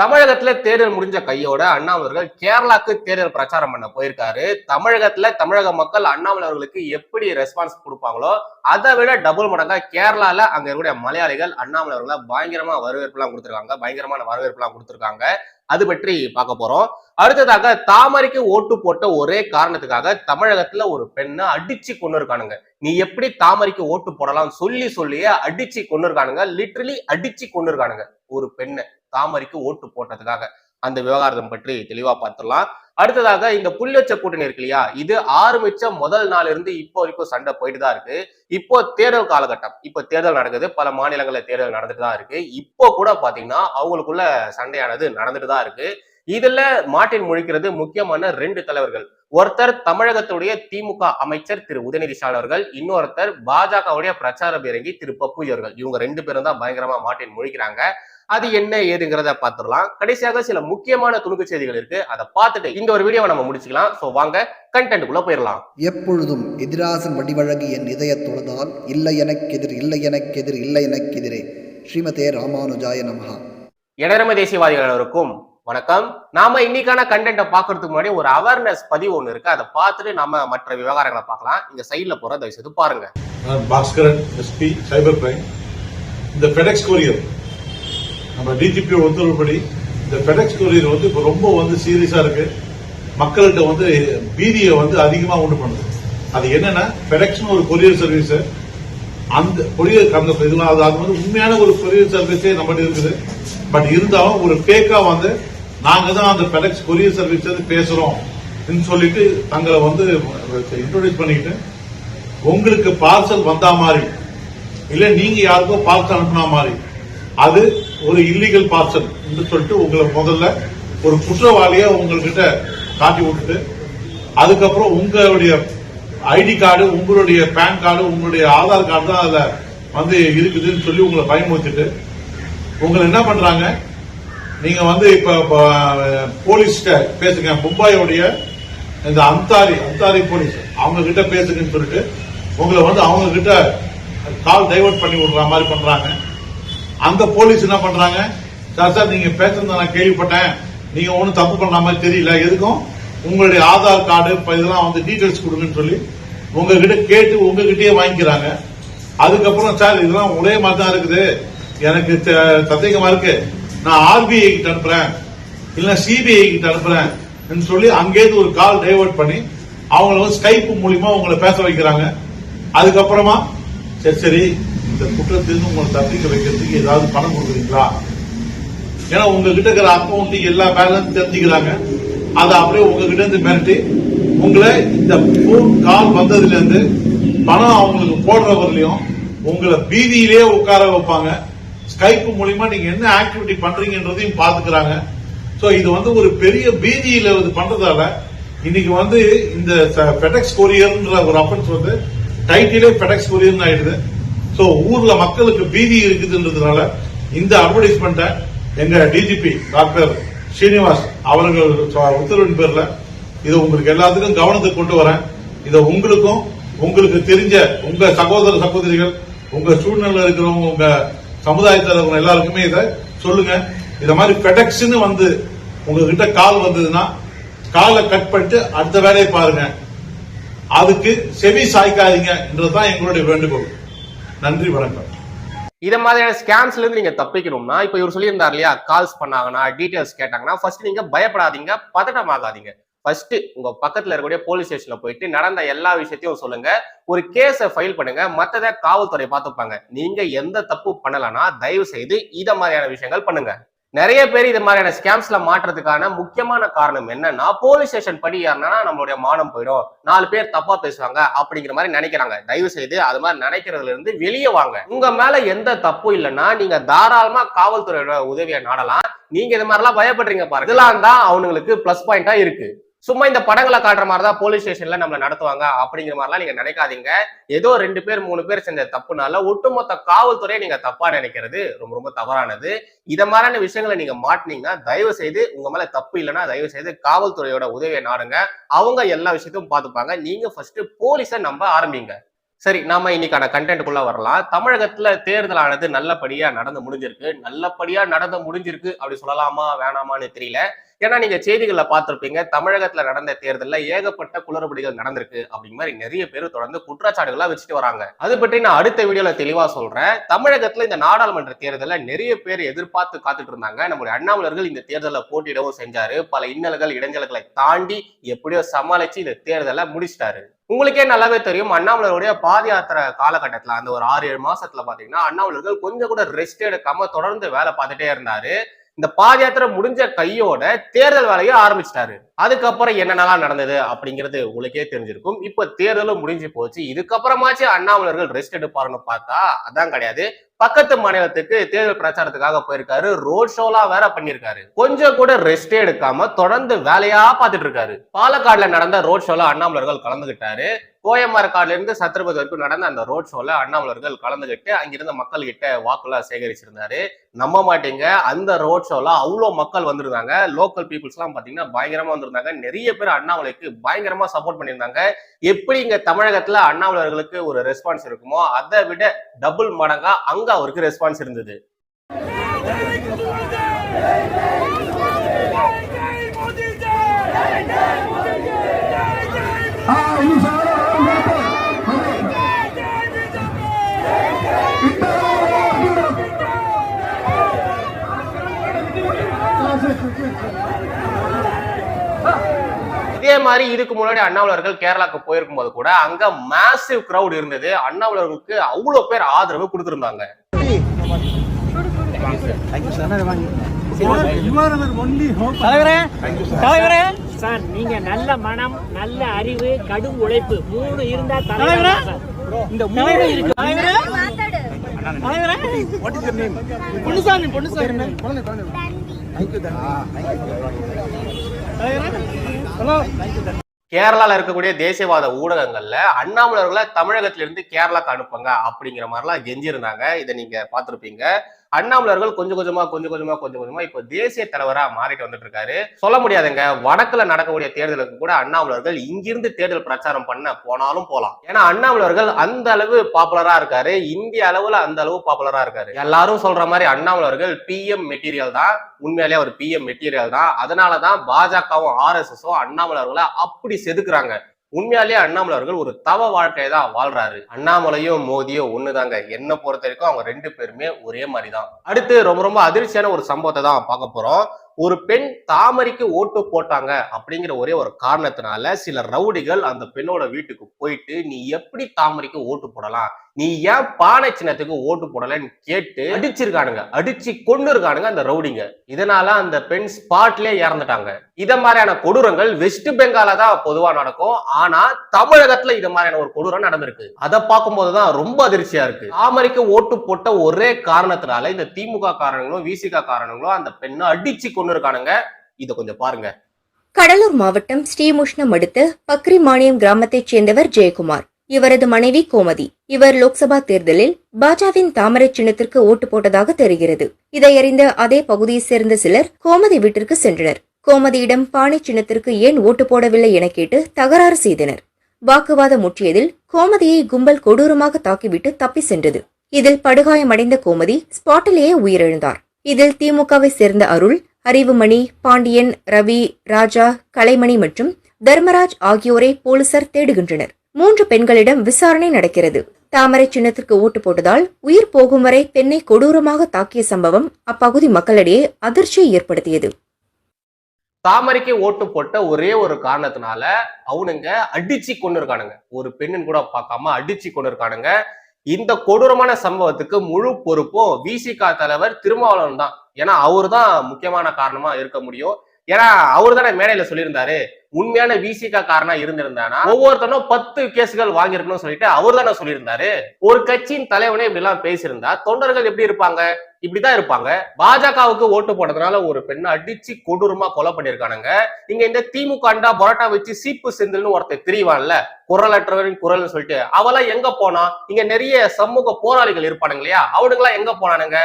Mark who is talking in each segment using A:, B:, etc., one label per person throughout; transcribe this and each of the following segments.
A: தமிழகத்துல தேர்தல் முடிஞ்ச கையோட அண்ணாமலர்கள் கேரளாக்கு தேர்தல் பிரச்சாரம் பண்ண போயிருக்காரு. தமிழகத்துல தமிழக மக்கள் அண்ணாமலர்களுக்கு எப்படி ரெஸ்பான்ஸ் கொடுப்பாங்களோ அதை விட டபுள் மடங்கா கேரளால அங்க இருக்கக்கூடிய மலையாளிகள் அண்ணாமலர்களை பயங்கரமா வரவேற்புலாம் கொடுத்துருக்காங்க. பயங்கரமான வரவேற்புலாம் கொடுத்துருக்காங்க. அது பற்றி பார்க்க போறோம். அடுத்ததாக தாமரைக்கு ஓட்டு போட்ட ஒரே காரணத்துக்காக தமிழகத்துல ஒரு பெண்ணை அடிச்சு கொண்டு இருக்கானுங்க. நீ எப்படி தாமரைக்கு ஓட்டு போடலாம் சொல்லி சொல்லியே அடிச்சு கொண்டு இருக்கானுங்க. லிட்டரலி அடிச்சு கொண்டு இருக்கானுங்க ஒரு பெண்ணை. தாமரைக்கு ஓட்டு போட்டதுக்காக. அந்த விவகாரம் பற்றி தெளிவா பார்த்துடலாம். அடுத்ததாக இந்த புள்ளச்ச கூட்டணி இருக்கு இல்லையா? இது ஆரம்பிச்ச முதல் நாள் இருந்து இப்போ வரைக்கும் சண்டை போயிட்டு தான் இருக்கு. இப்போ தேர்தல் காலகட்டம். இப்போ தேர்தல் நடக்குது. பல மாநிலங்களில் தேர்தல் நடந்துட்டு தான் இருக்கு. இப்போ கூட பாத்தீங்கன்னா அவங்களுக்குள்ள சண்டையானது நடந்துட்டு தான் இருக்கு. இதுல மாட்டின் முழிக்கிறது முக்கியமான ரெண்டு தலைவர்கள். ஒருத்தர் தமிழகத்துடைய திமுக அமைச்சர் திரு உதயநிதி ஸ்டாலின் அவர்கள் இன்னொருத்தர் பாஜகவுடைய பிரச்சார பேரங்கி திரு பப்புஜி அவர்கள். இவங்க ரெண்டு பேரும் தான் பயங்கரமா மாட்டின் முழிக்கிறாங்க. அது என்ன ஏதுங்கிறத பார்த்துடலாம். கடைசியாக சில முக்கியமான துணுக்கு செய்திகள் இருக்கு. அதை பார்த்துட்டு இந்த ஒரு வீடியோவை நம்ம முடிச்சுக்கலாம். ஸோ வாங்க கண்டென்ட்டுக்குள்ள போயிடலாம்.
B: எப்பொழுதும் எதிராசன் வடிவழகு என் இதயத் தொழுதால் இல்லை எனக்கெதிர் இல்லை எனக்கெதிர் இல்லை எனக்கெதிரே ஸ்ரீமதே ராமானுஜாய நமஹா.
A: இடரம தேசியவாதிகள் அனைவருக்கும் வணக்கம். நாம இன்னைக்கான கண்டென்ட்டை பார்க்கறதுக்கு முன்னாடி ஒரு அவேர்னஸ் பதிவு ஒன்று இருக்கு. அதை பார்த்துட்டு நம்ம மற்ற விவகாரங்களை பார்க்கலாம். இங்க சைட்ல போற தயவு செய்து பாருங்க
C: பாஸ்கரன் எஸ்பி சைபர் கிரைம். இந்த ஃபெடெக்ஸ் கொரியர் நம்ம டிஜிபி உத்தரவுப்படி இந்த ஃபெடெக்ஸ் கொரியர் வந்து இப்போ ரொம்ப வந்து சீரியஸா இருக்கு. மக்கள்கிட்ட வந்து பீதியை வந்து அதிகமா உண்டு பண்ணுது. அது என்னன்னா ஃபெடெக்ஸ்னு ஒரு கொரியர் சர்வீஸ் அந்த கொரியர் அந்த இதெல்லாம் அது அது வந்து உண்மையான ஒரு கொரியர் சர்வீஸே நம்மகிட்ட இருக்குது. பட் இருந்தாலும் ஒரு ஃபேக்கா வந்து நாங்க தான் அந்த பெடெக்ஸ் கொரியர் சர்வீஸ் வந்து பேசுறோம் சொல்லிட்டு தங்களை வந்து இன்ட்ரோடியூஸ் பண்ணிக்கிட்டு உங்களுக்கு பார்சல் வந்தா மாதிரி இல்ல நீங்க யாருக்கோ பார்சல் அனுப்புனா மாதிரி அது ஒரு இல்லீகல் பார்சல் என்று சொல்லிட்டு உங்களை முதல்ல ஒரு குற்றவாளியா உங்ககிட்ட காட்டி விட்டுட்டு அதுக்கப்புறம் உங்களுடைய ஐடி கார்டு உங்களுடைய பேன் கார்டு உங்களுடைய ஆதார் கார்டு தான் அதுல வந்து இருக்குதுன்னு சொல்லி உங்களை பயமுறுத்திட்டு உங்களை என்ன பண்றாங்க? நீங்க வந்து இப்ப இப்ப, போலீஸ்கிட்ட பேசுங்க. மும்பாயோடைய இந்த அந்தாரி அந்தாரி போலீஸ் அவங்க கிட்ட பேசுங்கன்னு சொல்லிட்டு உங்களை வந்து அவங்க கிட்ட கால் டைவர்ட் பண்ணி விடுற மாதிரி பண்றாங்க. அந்த போலீஸ் என்ன பண்றாங்க? சார் சார் நீங்க பேசுறத நான் கேள்விப்பட்டேன். நீங்க ஒன்றும் தப்பு பண்ண மாதிரி தெரியல. எதுக்கும்? உங்களுடைய ஆதார் கார்டு இதெல்லாம் வந்து டீடைல்ஸ் கொடுங்கன்னு சொல்லி உங்ககிட்ட கேட்டு உங்ககிட்டயே வாங்கிக்கிறாங்க. அதுக்கப்புறம் சார் இதெல்லாம் ஒரே மாதிரி தான் இருக்குது. எனக்கு சந்தேகமா இருக்கு. நான் ஆர்பிஐ கிட்ட அனுப்புறேன். இல்ல சிபிஐ கிட்ட அனுப்புறேன். சொல்லி அங்கேயிருந்து ஒரு கால் டைவர்ட் பண்ணி அவங்கள வந்து ஸ்கைப் மூலியமா உங்களை பேச வைக்கிறாங்க. அதுக்கப்புறமா சரி சரி இந்த குற்றத்திலிருந்து உங்களை தப்பிக்க வைக்கிறதுக்கு ஏதாவது பணம் கொடுக்குறீங்களா? ஏன்னா உங்ககிட்ட இருக்கிற அக்கௌண்ட் எல்லா பேலன்ஸ் தெரிஞ்சுக்கிறாங்க. அதை அப்படியே உங்ககிட்ட இருந்து மிரட்டி உங்களை இந்த போன் கால் வந்ததுல இருந்து பணம் அவங்களுக்கு போடுற உங்களை பீதியிலே உட்கார வைப்பாங்க. ஸ்கைப் மூலியமா நீங்க என்ன ஆக்டிவிட்டி பண்றீங்கன்றதையும் பாத்துக்கிறாங்க ஸோ இது வந்து ஒரு பெரிய பீதியில இது பண்றதால இன்னைக்கு வந்து இந்த பெடெக்ஸ் கொரியர்ன்ற ஒரு அஃபென்ஸ் வந்து டைட்டிலே பெடெக்ஸ் கொரியர்னு ஆயிடுது. சோ ஊர்ல மக்களுக்கு பீதி இருக்குதுன்றதுனால இந்த அட்வர்டைஸ்மெண்ட்டை எங்க டிஜிபி டாக்டர் ஸ்ரீனிவாஸ் அவர்கள் உத்தரவின் பேர்ல இதை உங்களுக்கு எல்லாத்துக்கும் கவனத்துக்கு கொண்டு வரேன். இதை உங்களுக்கும் உங்களுக்கு தெரிஞ்ச உங்க சகோதர சகோதரிகள் உங்க சூழ்நிலை இருக்கிறவங்க உங்க சமுதாயத்தில் இருக்கிற எல்லாருக்குமே இதை சொல்லுங்க. இத மாதிரி பெடெக்ஸ்னு வந்து உங்ககிட்ட கால் வந்ததுன்னா காலை கட் பண்ணிட்டு அடுத்த வேலையை பாருங்க. அதுக்கு செவி சாய்க்காதீங்க என்றதுதான் எங்களுடைய வேண்டுகோள். நன்றி வணக்கம்.
A: இதை மாதிரியான ஸ்கேம்ஸ்ல இருந்து நீங்க தப்பிக்கணும்னா இப்ப இவர் சொல்லியிருந்தார் இல்லையா கால்ஸ் பண்ணாங்கன்னா டீடைல்ஸ் கேட்டாங்கன்னா ஃபர்ஸ்ட் நீங்க பயப்படாதீங்க பதட்டமாகாதீங்க. ஃபர்ஸ்ட் உங்க பக்கத்துல இருக்கக்கூடிய போலீஸ் ஸ்டேஷன்ல போயிட்டு நடந்த எல்லா விஷயத்தையும் சொல்லுங்க ஒரு கேஸை ஃபைல் பண்ணுங்க மத்தத காவல்துறை பார்த்துப்பாங்க. நீங்க எந்த தப்பு பண்ணலன்னா தயவு செய்து இத மாதிரியான விஷயங்கள் பண்ணுங்க. நிறைய பேர் இது மாதிரியான ஸ்கேம்ஸ்ல மாற்றுறதுக்கான முக்கியமான காரணம் என்னன்னா போலீஸ் ஸ்டேஷன் படி ஏறினா நம்மளுடைய மானம் போயிடும். நாலு பேர் தப்பா பேசுவாங்க அப்படிங்கிற மாதிரி நினைக்கிறாங்க. தயவு செய்து அது மாதிரி நினைக்கிறதுல இருந்து வெளியே வாங்க. உங்க மேல எந்த தப்பும் இல்லைன்னா நீங்க தாராளமா காவல்துறையோட உதவியை நாடலாம். நீங்க இது மாதிரிலாம் பயப்படுறீங்க பாருங்க. இதெல்லாம் தான் அவனுங்களுக்கு பிளஸ் பாயிண்டா இருக்கு. சும்மா இந்த படங்களை காட்டுற மாதிரி தான் போலீஸ் ஸ்டேஷன்ல நம்மளை நடத்துவாங்க அப்படிங்கிற மாதிரிலாம் நீங்க நினைக்காதீங்க. ஏதோ ரெண்டு பேர் மூணு பேர் செஞ்ச தப்புனால ஒட்டுமொத்த காவல்துறையை நீங்க தப்பா நினைக்கிறது ரொம்ப ரொம்ப தவறானது. இத மாதிரியான விஷயங்களை நீங்க மாட்டினீங்கன்னா தயவு செய்து உங்க மேல தப்பு இல்லைன்னா தயவு செய்து காவல்துறையோட உதவியை நாடுங்க. அவங்க எல்லா விஷயத்தையும் பார்த்துப்பாங்க. நீங்க ஃபர்ஸ்ட் போலீஸை நம்ப ஆரம்பிங்க. சரி நாம இன்னைக்கான கண்டென்ட்டுக்குள்ள வரலாம். தமிழகத்துல தேர்தலானது நல்லபடியா நடந்து முடிஞ்சிருக்கு. நல்லபடியா நடந்து முடிஞ்சிருக்கு. அப்படி சொல்லலாமா வேணாமான்னு தெரியல. ஏன்னா நீங்க செய்திகள்ல பார்த்துருப்பீங்க தமிழகத்துல நடந்த தேர்தலில் ஏகப்பட்ட குளறுபடிகள் நடந்திருக்கு அப்படிங்கிற மாதிரி நிறைய பேர் தொடர்ந்து குற்றச்சாட்டுகளா வச்சுட்டு வராங்க. அது பற்றி நான் அடுத்த வீடியோல தெளிவா சொல்றேன். தமிழகத்துல இந்த நாடாளுமன்ற தேர்தலில் நிறைய பேர் எதிர்பார்த்து காத்துட்டு இருந்தாங்க. நம்முடைய அண்ணாமலர்கள் இந்த தேர்தலில் போட்டியிடவும் செஞ்சாரு. பல இன்னல்கள் இடைஞ்சல்களை தாண்டி எப்படியோ சமாளிச்சு இந்த தேர்தலை முடிச்சிட்டாரு. உங்களுக்கே நல்லாவே தெரியும் அண்ணாமலருடைய பாத யாத்திரை காலகட்டத்தில் அந்த ஒரு ஆறு ஏழு மாசத்துல பாத்தீங்கன்னா அண்ணாமலர்கள் கொஞ்சம் கூட ரெஸ்ட் எடுக்காம தொடர்ந்து வேலை பார்த்துட்டே இருந்தாரு. இந்த பாத யாத்திரை முடிஞ்ச கையோட தேர்தல் வேலையை ஆரம்பிச்சிட்டாரு. அதுக்கப்புறம் என்னென்னலாம் நடந்தது அப்படிங்கிறது உங்களுக்கே தெரிஞ்சிருக்கும். இப்ப தேர்தலும் முடிஞ்சு போச்சு. இதுக்கப்புறமாச்சு அண்ணாமலர்கள் ரெஸ்ட் எடுப்பாருன்னு பார்த்தா அதான் கிடையாது. பக்கத்து மாநிலத்துக்கு தேர்தல் பிரச்சாரத்துக்காக போயிருக்காரு. ரோட் ஷோலாம் வேற பண்ணியிருக்காரு. கொஞ்சம் கூட ரெஸ்டே எடுக்காம தொடர்ந்து வேலையா பார்த்துட்டு இருக்காரு பாலக்காடுல நடந்த ரோட் ஷோல அண்ணாமலர்கள் கலந்துகிட்டாரு. கோயம்பாறைக்காடுல இருந்து சத்ரபதி வரைக்கும் நடந்த அந்த ரோட் ஷோல அண்ணாமலர்கள் கலந்துகிட்டு அங்கிருந்த மக்கள் கிட்ட வாக்குலாம் சேகரிச்சிருந்தாரு. நம்ப மாட்டீங்க. அந்த ரோட் ஷோல அவ்வளோ மக்கள் வந்திருந்தாங்க. லோக்கல் பீப்புள்ஸ் எல்லாம் பாத்தீங்கன்னா பயங்கரமா வந்திருந்தாங்க. நிறைய பேர் அண்ணாமலைக்கு பயங்கரமா சப்போர்ட் பண்ணியிருந்தாங்க. எப்படி இங்க தமிழகத்துல அண்ணாமலர்களுக்கு ஒரு ரெஸ்பான்ஸ் இருக்குமோ அதை விட டபுள் மடங்கா அங்க அவருக்கு ரெஸ்பான்ஸ் இருந்தது இதே மாதிரி இதுக்கு முன்னாடி அண்ணாமலர்கள் கேரளாக்கு போயிருக்கும் போது கூட அங்க மேசிவ் கிரவுட் இருந்தது. அண்ணாமலர்களுக்கு அவ்வளவு பேர் ஆதரவு கொடுத்திருந்தாங்க.
D: தலைவரே சார் நீங்க நல்ல மனம் நல்ல அறிவு கடும் உழைப்பு மூணு இருந்தா தலைவரே இந்த மூணு இருக்கு. தலைவரே. தலைவரே. பொன்னுசாமி பொன்னுசாமி தலைவரே.
A: கேரளால இருக்கக்கூடிய தேசியவாத ஊடகங்கள்ல அண்ணாமலர்களை தமிழகத்திலிருந்து கேரளாக்கு அனுப்புங்க அப்படிங்கிற மாதிரிலாம் கெஞ்சிருந்தாங்க இதை நீங்க பார்த்திருப்பீங்க. அண்ணாமலர்கள் கொஞ்சம் கொஞ்சமா கொஞ்சம் கொஞ்சமா கொஞ்சம் கொஞ்சமா இப்போ தேசிய தலைவரா மாறிட்டு வந்துட்டு இருக்காரு சொல்ல முடியாதுங்க. வடக்குல நடக்கக்கூடிய தேர்தலுக்கு கூட அண்ணாமலர்கள் இங்கிருந்து தேர்தல் பிரச்சாரம் பண்ண போனாலும் போலாம். ஏன்னா அண்ணாமலர்கள் அந்த அளவு பாப்புலரா இருக்காரு. இந்திய அளவுல அந்த அளவு பாப்புலரா இருக்காரு. எல்லாரும் சொல்ற மாதிரி அண்ணாமலர்கள் பிஎம் மெட்டீரியல் தான். உண்மையிலேயே அவர் பிஎம் மெட்டீரியல் தான். அதனாலதான் பாஜகவும் ஆர்எஸ்எஸும் அண்ணாமலர்களை அப்படி செதுக்குறாங்க. உண்மையாலேயே அண்ணாமலை அவர்கள் ஒரு தவ வாழ்க்கையை தான் வாழ்றாரு. அண்ணாமலையும் மோதியோ ஒண்ணுதாங்க. என்ன பொறுத்த வரைக்கும் அவங்க ரெண்டு பேருமே ஒரே மாதிரி தான் அடுத்து ரொம்ப ரொம்ப அதிர்ச்சியான ஒரு சம்பவத்தை தான் பார்க்க போறோம். ஒரு பெண் தாமரைக்கு ஓட்டு போட்டாங்க அப்படிங்கிற ஒரே ஒரு காரணத்தினால சில ரவுடிகள் அந்த பெண்ணோட வீட்டுக்கு போயிட்டு நீ எப்படி தாமரைக்கு ஓட்டு போடலாம்? நீ ஏன் பானை சின்னத்துக்கு ஓட்டு போடலன்னு கேட்டு அடிச்சிருக்கானுங்க. அடிச்சு கொண்டு இருக்கானுங்க அந்த ரவுடிங்க. இதனால அந்த பெண் ஸ்பாட்லயே இறந்துட்டாங்க. இத மாதிரியான கொடூரங்கள் வெஸ்ட் பெங்கால தான் பொதுவா நடக்கும். ஆனா தமிழகத்துல இது மாதிரியான ஒரு கொடூரம் நடந்திருக்கு. அதை பார்க்கும்போது தான் ரொம்ப அதிர்ச்சியா இருக்கு. தாமரைக்கு ஓட்டு போட்ட ஒரே காரணத்தினால இந்த திமுக காரணங்களும் விசிக காரணங்களும் அந்த பெண்ணை அடிச்சு கொண்டு இருக்கானுங்க. இதை கொஞ்சம் பாருங்க.
E: கடலூர் மாவட்டம் ஸ்ரீமுஷ்ணம் அடுத்த பக்ரிமானியம் கிராமத்தைச் சேர்ந்தவர் ஜெயக்குமார். இவரது மனைவி கோமதி. இவர் லோக்சபா தேர்தலில் பாஜவின் தாமரை சின்னத்திற்கு ஓட்டு போட்டதாக தெரிகிறது. இதையறிந்த அதே பகுதியைச் சேர்ந்த சிலர் கோமதி வீட்டிற்கு சென்றனர். கோமதியிடம் பானை சின்னத்திற்கு ஏன் ஓட்டு போடவில்லை என கேட்டு தகராறு செய்தனர். வாக்குவாதம் முற்றியதில் கோமதியை கும்பல் கொடூரமாக தாக்கிவிட்டு தப்பி சென்றது. இதில் படுகாயமடைந்த கோமதி ஸ்பாட்டிலேயே உயிரிழந்தார். இதில் திமுகவை சேர்ந்த அருள் அறிவுமணி பாண்டியன் ரவி ராஜா கலைமணி மற்றும் தர்மராஜ் ஆகியோரை போலீசார் தேடுகின்றனர். மூன்று பெண்களிடம் விசாரணை நடக்கிறது. தாமரை சின்னத்திற்கு ஓட்டு போட்டதால் உயிர் போகும் வரை பெண்ணை கொடூரமாக தாக்கிய சம்பவம் அப்பகுதி மக்களிடையே அதிர்ச்சியை ஏற்படுத்தியது.
A: தாமரைக்கு ஓட்டு போட்ட ஒரே ஒரு காரணத்தினால அவனுங்க அடிச்சு கொண்டு இருக்கானுங்க ஒரு பெண்ணுன்னு கூட பார்க்காம அடிச்சு கொண்டு இருக்கானுங்க இந்த கொடூரமான சம்பவத்துக்கு முழு பொறுப்பும் விசிகா தலைவர் திருமாவளவன் தான். ஏன்னா அவர் தான் முக்கியமான காரணமா இருக்க முடியும். ஏன்னா அவர் தானே மேடையில சொல்லியிருந்தாரு. உண்மையான விசிகா காரணம் இருந்திருந்தானா? ஒவ்வொருத்தனும் பத்து கேசுகள் வாங்கியிருக்கணும்னு சொல்லிட்டு அவர் தானே சொல்லியிருந்தாரு. ஒரு கட்சியின் தலைவனே இப்படி எல்லாம் பேசியிருந்தா தொண்டர்கள் எப்படி இருப்பாங்க? இப்படிதான் இருப்பாங்க. பாஜகவுக்கு ஓட்டு போட்டதுனால ஒரு பெண்ணை அடிச்சு கொடூரமா கொலை பண்ணிருக்கானுங்க இங்க இந்த திமுக அண்டா பரோட்டா வச்சு சீப்பு செந்தில்னு ஒருத்தர் தெரியவான்ல குரலற்றவரின் குரல்னு சொல்லிட்டு அவெல்லாம் எங்க போனா இங்க நிறைய சமூக போராளிகள் இருப்பானுங்க இல்லையா? அவனுங்களாம் எங்க போனானுங்க?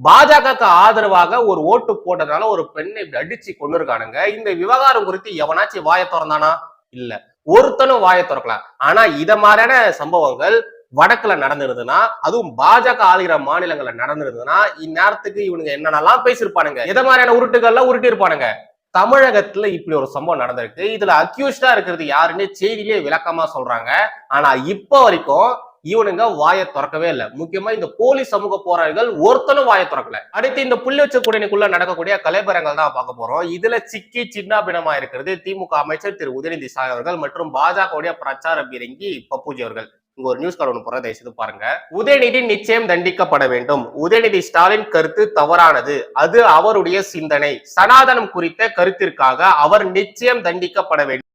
A: பாஜகக்கு ஆதரவாக ஒரு ஓட்டு போட்டதுனால ஒரு பெண்ணை இப்படி அடிச்சு கொண்டு இருக்கானுங்க இந்த விவகாரம் குறித்து எவனாச்சும் வாய திறந்தானா? இல்ல. ஒருத்தனும் வாயை திறக்கலாம் ஆனா இத மாதிரியான சம்பவங்கள் வடக்குல நடந்திருந்ததுன்னா அதுவும் பாஜக ஆளுகிற மாநிலங்கள்ல நடந்திருந்ததுன்னா இந்நேரத்துக்கு இவனுங்க என்னென்னலாம் பேசியிருப்பானுங்க? எத மாதிரியான உருட்டுகள்லாம் உருட்டி இருப்பானுங்க தமிழகத்துல இப்படி ஒரு சம்பவம் நடந்திருக்கு. இதுல அக்யூஸ்டா இருக்கிறது யாருன்னு செய்தியிலே விளக்கமா சொல்றாங்க. ஆனா இப்ப வரைக்கும் இவனுங்க வாயை திறக்கவே இல்லை. முக்கியமா இந்த போலீஸ் சமூக போராளிகள் ஒருத்தனும் வாயை திறக்கல. அடுத்து இந்த புள்ளி வச்ச கூட்டணிக்குள்ள நடக்கக்கூடிய கலைபரங்கள் தான் பார்க்க போறோம். இதுல சிக்கி சின்னாபினமா இருக்கிறது திமுக அமைச்சர் திரு உதயநிதி சாய் அவர்கள் மற்றும் பாஜகவுடைய பிரச்சார பீரங்கி பப்புஜி அவர்கள். இங்க ஒரு நியூஸ் கார்டு ஒன்று போற தயவுசெய்து பாருங்க. உதயநிதி நிச்சயம் தண்டிக்கப்பட வேண்டும். உதயநிதி ஸ்டாலின் கருத்து தவறானது. அது அவருடைய சிந்தனை. சனாதனம் குறித்த கருத்திற்காக அவர் நிச்சயம் தண்டிக்கப்பட வேண்டும்.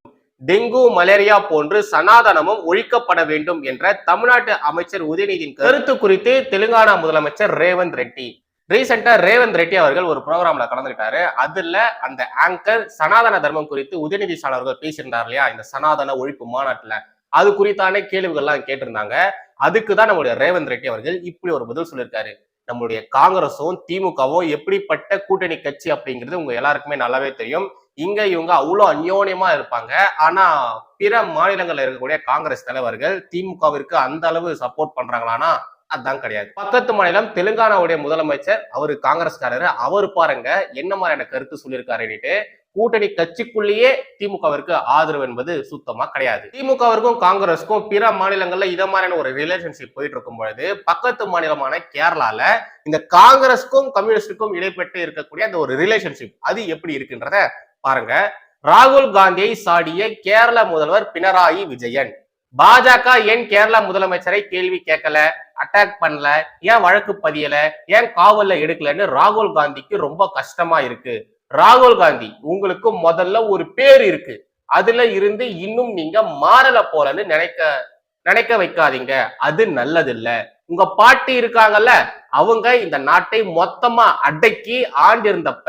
A: டெங்கு மலேரியா போன்று சனாதனமும் ஒழிக்கப்பட வேண்டும் என்ற தமிழ்நாட்டு அமைச்சர் உதயநிதியின் கருத்து குறித்து தெலுங்கானா முதலமைச்சர் ரேவந்த் ரெட்டி. ரீசெண்டா ரேவந்த் ரெட்டி அவர்கள் ஒரு ப்ரோக்ராம்ல கலந்துகிட்டாரு அதுல அந்த ஆங்கர் சனாதன தர்மம் குறித்து உதயநிதி ஸ்டாலின் அவர்கள் பேசியிருந்தார் இல்லையா? இந்த சனாதன ஒழிப்பு மாநாட்டுல. அது குறித்தான கேள்விகள்லாம் கேட்டிருந்தாங்க. அதுக்கு தான் நம்மளுடைய ரேவந்த் ரெட்டி அவர்கள் இப்படி ஒரு பதில் சொல்லியிருக்காரு. நம்மளுடைய காங்கிரஸும் திமுகவும் எப்படிப்பட்ட கூட்டணி கட்சி அப்படிங்கிறது உங்க எல்லாருக்குமே நல்லாவே தெரியும். இங்க இவங்க அவ்வளோ அந்யோன்யமா இருப்பாங்க. ஆனா பிற மாநிலங்கள்ல இருக்கக்கூடிய காங்கிரஸ் தலைவர்கள் திமுகவிற்கு அந்த அளவு சப்போர்ட் பண்றாங்களானா அதான் கிடையாது. பக்கத்து மாநிலம் தெலுங்கானாவுடைய முதலமைச்சர் அவரு காங்கிரஸ்காரரு. அவர் பாருங்க என்ன மாதிரியான கருத்து சொல்லியிருக்காருன்னுட்டு கூட்டணி கட்சிக்குள்ளேயே திமுகவிற்கு ஆதரவு என்பது சுத்தமா கிடையாது. திமுகவிற்கும் காங்கிரஸுக்கும் பிற மாநிலங்கள்ல இத மாதிரியான ஒரு ரிலேஷன்ஷிப் போயிட்டு இருக்கும் பொழுது பக்கத்து மாநிலமான கேரளால இந்த காங்கிரஸுக்கும் கம்யூனிஸ்டுக்கும் இடைப்பட்டு இருக்கக்கூடிய அந்த ஒரு ரிலேஷன்ஷிப் அது எப்படி இருக்குன்றத பாருங்க. ராகுல் காந்தியை சாடிய கேரள முதல்வர் பினராயி விஜயன். பாஜக ஏன் கேரள முதலமைச்சரை கேள்வி கேட்கல அட்டாக் பண்ணல ஏன் வழக்கு பதியல ஏன் காவல்ல எடுக்கலன்னு ராகுல் காந்திக்கு ரொம்ப கஷ்டமா இருக்கு. ராகுல் காந்தி உங்களுக்கு முதல்ல ஒரு பேர் இருக்கு. அதுல இருந்து இன்னும் நீங்க மாறல போலன்னு நினைக்க நினைக்க வைக்காதீங்க. அது நல்லது இல்ல உங்க பாட்டி இருக்காங்கல்ல அவங்க இந்த நாட்டை மொத்தமா அடக்கி ஆண்டிருந்தப்ப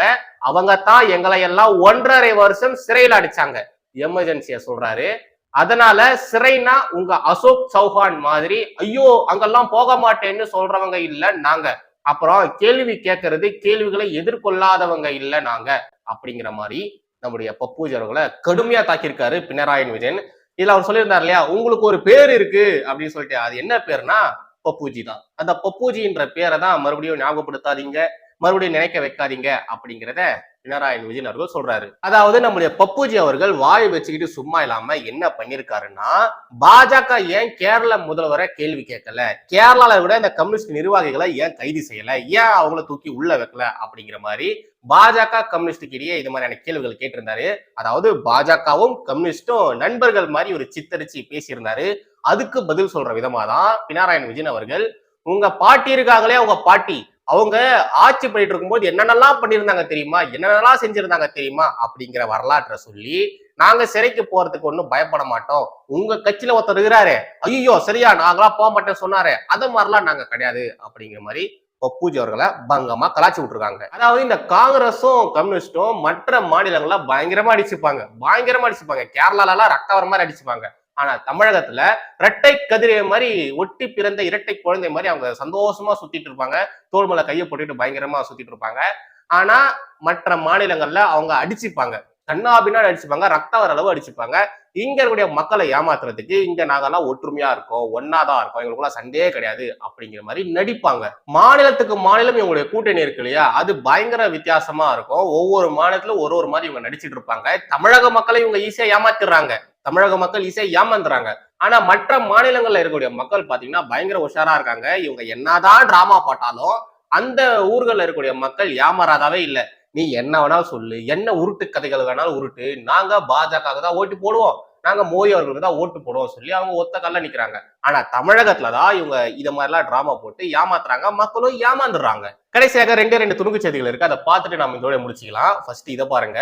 A: அவங்க தான் எங்களை எல்லாம் ஒன்றரை வருஷம் சிறையில் அடிச்சாங்க. எமர்ஜென்சிய சொல்றாரு. அதனால சிறைனா உங்க அசோக் சௌஹான் மாதிரி ஐயோ அங்கெல்லாம் போக மாட்டேன்னு சொல்றவங்க இல்ல நாங்க. அப்புறம் கேள்வி கேட்கறது கேள்விகளை எதிர்கொள்ளாதவங்க இல்ல நாங்க. அப்படிங்கிற மாதிரி நம்முடைய பப்பூஜர்களை அவர்களை கடுமையா தாக்கியிருக்காரு பினராயி விஜயன். இதுல அவர் சொல்லியிருந்தார் இல்லையா? உங்களுக்கு ஒரு பேர் இருக்கு அப்படின்னு சொல்லிட்டு. அது என்ன பேர்னா பப்பூஜி தான். அந்த பப்பூஜின்ற பேரை தான் மறுபடியும் ஞாபகப்படுத்தாதீங்க. மறுபடியும் நினைக்க வைக்காதீங்க அப்படிங்கிறத பினராயி விஜயன் அவர்கள் சொல்றாரு. அதாவது நம்முடைய பப்புஜி அவர்கள் வாய் வச்சுக்கிட்டு சும்மா இல்லாம என்ன பண்ணிருக்காருன்னா பாஜக ஏன் கேரள முதல்வரை கேள்வி கேட்கல? கேரளால விட இந்த கம்யூனிஸ்ட் நிர்வாகிகளை ஏன் கைது செய்யல? ஏன் அவங்கள தூக்கி உள்ள வைக்கல? அப்படிங்கிற மாதிரி பாஜக கம்யூனிஸ்டுக்கு இடையே இது மாதிரியான கேள்விகள் கேட்டிருந்தாரு. அதாவது பாஜகவும் கம்யூனிஸ்டும் நண்பர்கள் மாதிரி ஒரு சித்தரிச்சு பேசியிருந்தாரு. அதுக்கு பதில் சொல்ற விதமா தான் பினராயி விஜயன் அவர்கள் உங்க பாட்டி இருக்காங்களே அவங்க பாட்டி. அவங்க ஆட்சி பண்ணிட்டு இருக்கும்போது என்னென்னலாம் பண்ணியிருந்தாங்க தெரியுமா? என்னென்னலாம் செஞ்சிருந்தாங்க தெரியுமா? அப்படிங்கிற வரலாற்றை சொல்லி நாங்க சிறைக்கு போறதுக்கு ஒன்றும் பயப்பட மாட்டோம். உங்க கட்சியில ஒருத்தர் இருக்கிறாரு. ஐயோ சரியா நாங்களாம் போக மாட்டேன்னு சொன்னாரு. அதை மாதிரிலாம் நாங்க கிடையாது அப்படிங்கிற மாதிரி பப்பூஜி அவர்களை பங்கமா கலாச்சி விட்டுருக்காங்க. அதாவது இந்த காங்கிரஸும் கம்யூனிஸ்டும் மற்ற மாநிலங்கள்ல பயங்கரமா அடிச்சுப்பாங்க. பயங்கரமா அடிச்சுப்பாங்க. கேரளால எல்லாம் ரத்தவர மாதிரி அடிச்சுப்பாங்க. ஆனா தமிழகத்துல இரட்டை கதிரை மாதிரி ஒட்டி பிறந்த இரட்டை குழந்தை மாதிரி அவங்க சந்தோஷமா சுத்திட்டு இருப்பாங்க. தோல் மேல கையை போட்டுட்டு பயங்கரமா சுத்திட்டு இருப்பாங்க. ஆனா மற்ற மாநிலங்கள்ல அவங்க அடிச்சுப்பாங்க. கண்ணாபின்னா அடிச்சுப்பாங்க ரத்த வர அளவு அடிச்சுப்பாங்க. இங்க இருக்கக்கூடிய மக்களை ஏமாத்துறதுக்கு இங்க நாங்கெல்லாம் ஒற்றுமையா இருக்கோம் ஒன்னாதான் இருக்கோம். எங்களுக்குள்ள சண்டையே கிடையாது அப்படிங்கிற மாதிரி நடிப்பாங்க. மாநிலத்துக்கு மாநிலம் இவங்களுடைய கூட்டணி இருக்கு இல்லையா? அது பயங்கர வித்தியாசமா இருக்கும். ஒவ்வொரு மாநிலத்திலும் ஒரு ஒரு மாதிரி இவங்க நடிச்சிட்டு இருப்பாங்க. தமிழக மக்களை இவங்க ஈஸியா ஏமாத்திடுறாங்க. தமிழக மக்கள் ஈஸியா ஏமாந்துறாங்க ஆனா மற்ற மாநிலங்கள்ல இருக்கக்கூடிய மக்கள் பாத்தீங்கன்னா பயங்கர உஷாரா இருக்காங்க. இவங்க என்னதான் டிராமா பாட்டாலும் அந்த ஊர்களில் இருக்கக்கூடிய மக்கள் ஏமாறாதாவே இல்லை. நீ என்ன வேணாலும் சொல்லு. என்ன உருட்டு கதைகள் வேணாலும் உருட்டு. நாங்க பாஜக தான் ஓட்டு போடுவோம். நாங்க மோடி அவர்களுக்கு தான் ஓட்டு போடுவோம் சொல்லி அவங்க ஒத்த கல்ல நிக்கிறாங்க. ஆனா தமிழகத்துலதான் இவங்க இத மாதிரிலாம் டிராமா போட்டு ஏமாத்துறாங்க. மக்களும் ஏமாந்துடுறாங்க. கடைசியாக ரெண்டு ரெண்டு துணுக்கு செய்திகள் இருக்கு. அதை பார்த்துட்டு நம்ம இதோட முடிச்சுக்கலாம். ஃபர்ஸ்ட் இதை பாருங்க.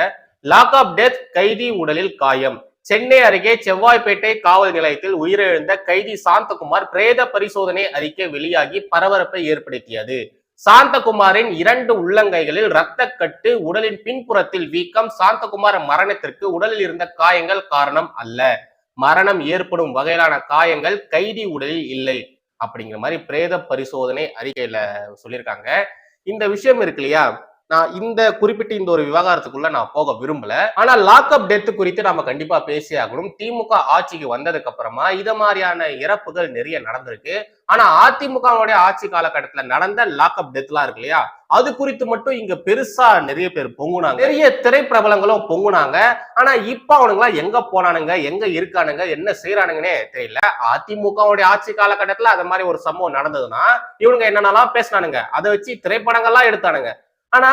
A: லாக் ஆப் டெத் கைதி உடலில் காயம். சென்னை அருகே செவ்வாய்ப்பேட்டை காவல் நிலையத்தில் உயிரிழந்த கைதி சாந்தகுமார் பிரேத பரிசோதனை அறிக்கை வெளியாகி பரபரப்பை ஏற்படுத்தியது. சாந்தகுமாரின் இரண்டு உள்ளங்கைகளில் இரத்த கட்டு உடலின் பின்புறத்தில் வீக்கம் சாந்தகுமார் மரணத்திற்கு உடலில் இருந்த காயங்கள் காரணம் அல்ல. மரணம் ஏற்படும் வகையிலான காயங்கள் கைதி உடலில் இல்லை அப்படிங்கிற மாதிரி பிரேத பரிசோதனை அறிக்கையில சொல்லியிருக்காங்க. இந்த விஷயம் இருக்கு இல்லையா? நான் இந்த குறிப்பிட்ட இந்த ஒரு விவகாரத்துக்குள்ள நான் போக விரும்பல. ஆனா லாக்அப் டெத் குறித்து நாம கண்டிப்பா பேசி ஆகணும். திமுக ஆட்சிக்கு வந்ததுக்கு அப்புறமா இத மாதிரியான இறப்புகள் நிறைய நடந்திருக்கு. ஆனா அதிமுகவுடைய ஆட்சி காலகட்டத்துல நடந்த லாக்அப் டெத்லாம் இருக்கு இல்லையா? அது குறித்து மட்டும் இங்க பெருசா நிறைய பேர் பொங்குனாங்க. நிறைய திரைப்பிரபலங்களும் பொங்குனாங்க. ஆனா இப்ப அவனுங்களாம் எங்க போனானுங்க? எங்க இருக்கானுங்க? என்ன செய்யறானுங்கன்னே தெரியல. அதிமுகவுடைய ஆட்சி காலகட்டத்துல அது மாதிரி ஒரு சம்பவம் நடந்ததுன்னா இவனுங்க என்னென்னலாம் பேசினானுங்க? அதை வச்சு திரைப்படங்கள்லாம் எடுத்தானுங்க. ஆனா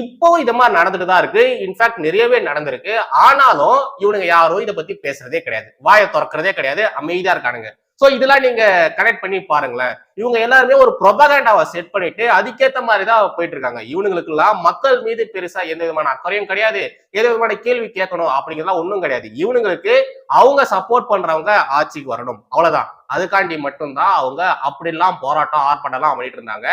A: இப்போ இது மாதிரி நடந்துட்டு தான் இருக்கு. இன்ஃபேக்ட் நிறையவே நடந்திருக்கு. ஆனாலும் இவனுங்க யாரும் இதை பத்தி பேசுறதே கிடையாது. வாயை திறக்கிறதே கிடையாது. அமைதியா இருக்கானுங்க. ஸோ இதெல்லாம் நீங்க கனெக்ட் பண்ணி பாருங்களேன். இவங்க எல்லாருமே ஒரு ப்ரொபகண்டாவை செட் பண்ணிட்டு அதுக்கேத்த மாதிரி தான் போயிட்டு இருக்காங்க. இவனுங்களுக்கு எல்லாம் மக்கள் மீது பெருசா எந்த விதமான அக்கறையும் கிடையாது. எந்த விதமான கேள்வி கேட்கணும் அப்படிங்கிறதுலாம் ஒன்றும் கிடையாது. இவனுங்களுக்கு அவங்க சப்போர்ட் பண்றவங்க ஆட்சிக்கு வரணும். அவ்வளவுதான். அதுக்காண்டி மட்டும்தான் அவங்க அப்படிலாம் போராட்டம் ஆர்ப்பாட்டம்லாம் பண்ணிட்டு இருந்தாங்க.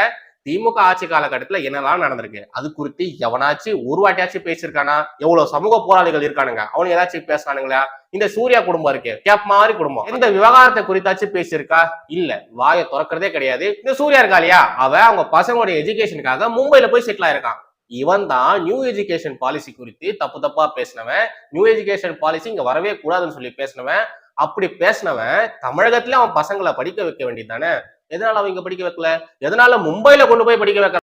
A: திமுக ஆட்சி காலகட்டத்துல என்னெல்லாம் நடந்திருக்கு? அது குறித்து எவனாச்சும் ஒரு வாட்டியாச்சும் பேசியிருக்கானா? எவ்வளவு சமூக போராளிகள் இருக்கானுங்க? அவனுக்கு ஏதாச்சும் பேசுறானுங்களா இந்த சூர்யா குடும்பம் இருக்கு கேப் மாதிரி குடும்பம். இந்த விவகாரத்தை குறித்தாச்சும் பேசியிருக்கா? இல்ல. வாயை திறக்கிறதே கிடையாது. இந்த சூர்யா இருக்கா இல்லையா? அவ அவங்க பசங்களோட எஜுகேஷனுக்காக மும்பைல போய் செட்டில் ஆயிருக்கான். இவன் தான் நியூ எஜுகேஷன் பாலிசி குறித்து தப்பு தப்பா பேசினவன். நியூ எஜுகேஷன் பாலிசி இங்க வரவே கூடாதுன்னு சொல்லி பேசினவன். அப்படி பேசினவன் தமிழகத்துல அவன் பசங்களை படிக்க வைக்க வேண்டியது தானே? எதனால அவங்க படிக்க வைக்கல? எதனால மும்பைல கொண்டு போய் படிக்க வைக்கிறான்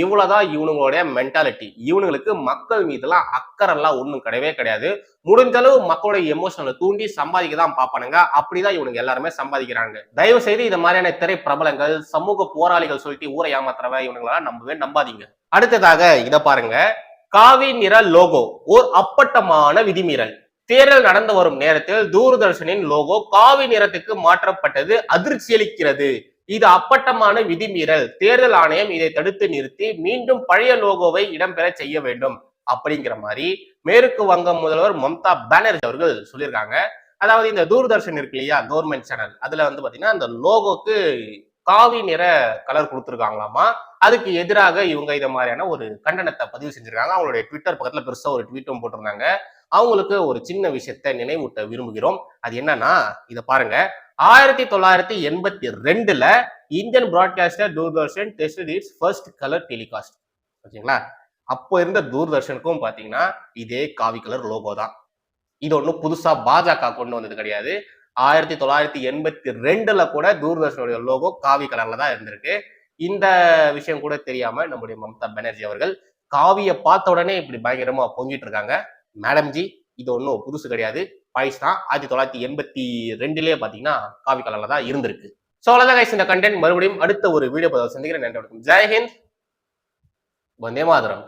A: இவ்வளவுதான் இவனுங்களுடைய மென்டாலிட்டி இவனுங்களுக்கு மக்கள் மீதெல்லாம் அக்கறைலாம் ஒண்ணும் கிடையவே கிடையாது. முடிஞ்ச அளவு மக்களுடைய எமோஷனலை தூண்டி சம்பாதிக்க தான் பாப்பானுங்க அப்படிதான் இவனுங்க எல்லாருமே சம்பாதிக்கிறாங்க. தயவு செய்து இந்த மாதிரியான திரை பிரபலங்கள் சமூக போராளிகள் சொல்லிட்டு ஊரை ஏமாத்துறவ இவனுங்களெல்லாம் நம்பவே நம்பாதீங்க. அடுத்ததாக இதை பாருங்க. காவி நிற லோகோ ஓர் அப்பட்டமான விதிமீறல். தேர்தல் நடந்து வரும் நேரத்தில் தூர்தர்ஷனின் லோகோ காவி நிறத்துக்கு மாற்றப்பட்டது அதிர்ச்சியளிக்கிறது இது அப்பட்டமான விதிமீறல். தேர்தல் ஆணையம் இதை தடுத்து நிறுத்தி மீண்டும் பழைய லோகோவை இடம்பெற செய்ய வேண்டும். அப்படிங்கிற மாதிரி மேற்கு வங்கம் முதல்வர் மம்தா பானர்ஜி அவர்கள் சொல்லியிருக்காங்க. அதாவது இந்த தூர்தர்ஷன் இருக்கு இல்லையா கவர்மெண்ட் சேனல் அதுல வந்து பாத்தீங்கன்னா அந்த லோகோக்கு காவி நிற கலர் கொடுத்துருக்காங்களாமா? அதுக்கு எதிராக இவங்க இதை மாதிரியான ஒரு கண்டனத்தை பதிவு செஞ்சிருக்காங்க. அவங்களுடைய ட்விட்டர் பக்கத்துல பெருசா ஒரு ட்வீட்டும் போட்டிருந்தாங்க. அவங்களுக்கு ஒரு சின்ன விஷயத்தை நினைவூட்ட விரும்புகிறோம். அது என்னன்னா இதை பாருங்க. ஆயிரத்தி தொள்ளாயிரத்தி எண்பத்தி ரெண்டுல Indian broadcaster Doordarshan test it's first colour telecast ஓகேங்களா? அப்போ இருந்த தூர்தர்ஷனுக்கும் பாத்தீங்கன்னா இதே காவி கலர் லோகோ தான். இது ஒன்றும் புதுசா பாஜக கொண்டு வந்தது கிடையாது. ஆயிரத்தி தொள்ளாயிரத்தி எண்பத்தி ரெண்டுல கூட தூர்தர்ஷனுடைய லோகோ காவி கலர்ல தான் இருந்திருக்கு. இந்த விஷயம் கூட தெரியாம நம்முடைய மம்தா பானர்ஜி அவர்கள் காவியை பார்த்த உடனே இப்படி பயங்கரமா பொங்கிட்டு இருக்காங்க. மேடம் ஜி இது ஒன்றும் புதுசு கிடையாது. பாய்ஸ் தான். ஆயிரத்தி தொள்ளாயிரத்தி எண்பத்தி ரெண்டுலயே பாத்தீங்கன்னா காவி கலரில் தான் இருந்திருக்கு. ஸோ அவ்வளோதான் கைஸ் இந்த கண்டென்ட் மறுபடியும் அடுத்த ஒரு வீடியோ பதிவு சந்திக்கிறேன். நன்றி வணக்கம். ஜெய்ஹிந்த் வந்தே மாதரம்.